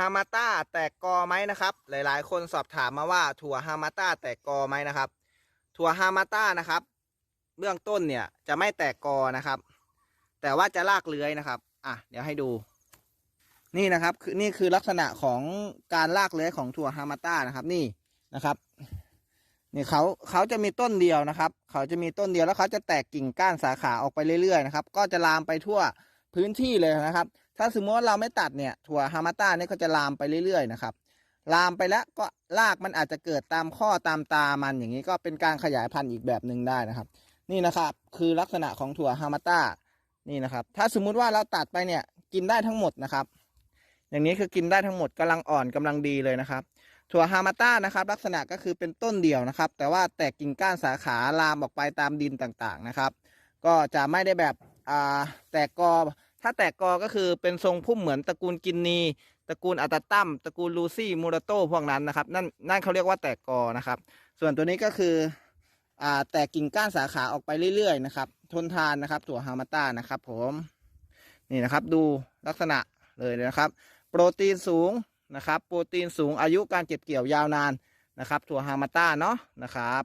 ฮามาต้าแตกกอไหมนะครับ หลายๆ คนสอบถามมาว่าถั่วฮามาต้าแตกกอไหมนะครับ ถั่วฮามาต้านะครับ เบื้องต้นเนี่ยจะไม่แตกกอนะครับ แต่ว่าจะลากเลื้อยนะครับ อะ เดี๋ยวให้ดู นี่นะครับคือนี่คือลักษณะของการลากเลื้อยของถั่วฮามาต้านะครับ นี่นะครับ นี่เขาเขาจะมีต้นเดียวนะครับ เขาจะมีต้นเดียวแล้วเขาจะแตกกิ่งก้านสาขาออกไปเรื่อยๆนะครับ ก็จะลามไปทั่วพื้นที่เลยนะครับถ้าสมมติว่าเราไม่ตัดเนี่ยถั่วฮามาต้าเนี่ยก็จะลามไปเรื่อยๆนะครับ ลามไปแล้วก็รากมันอาจจะเกิดตามข้อตามตามันอย่างนี้ก็เป็นการขยายพันธุ์อีกแบบหนึ่งได้นะครับ นี่นะครับคือลักษณะของถั่วฮามาต้านี่นะครับ ถ้าสมมุติว่าเราตัดไปเนี่ยกินได้ทั้งหมดนะครับ อย่างนี้คือกินได้ทั้งหมดกำลังอ่อนกำลังดีเลยนะครับ ถั่วฮามาต้านะครับ ลักษณะก็คือเป็นต้นเดียวนะครับ แต่ว่าแตกกิ่งก้านสาขาลามออกไปตามดินต่างๆนะครับ ก็จะไม่ได้แบบอ่าแตกกอ ถ้าแตกกอก็คือเป็นทรงพุ่มเหมือนตระกูลกินนีตระกูลอัตตัมตระกูลลูซี่มูราโต้พวกนั้นนะครับ นั่นนั่นเขาเรียกว่าแตกกอนะครับ ส่วนตัวนี้ก็คืออ่าแตกกิ่งก้านสาขาออกไปเรื่อยๆนะครับ ทนทานนะครับถั่วฮามาต้านะครับ ผมนี่นะครับดูลักษณะเลยนะครับ โปรตีนสูงนะครับ โปรตีนสูงอายุการเก็บเกี่ยวยาวนานนะครับ ถั่วฮามาต้าเนาะนะครับ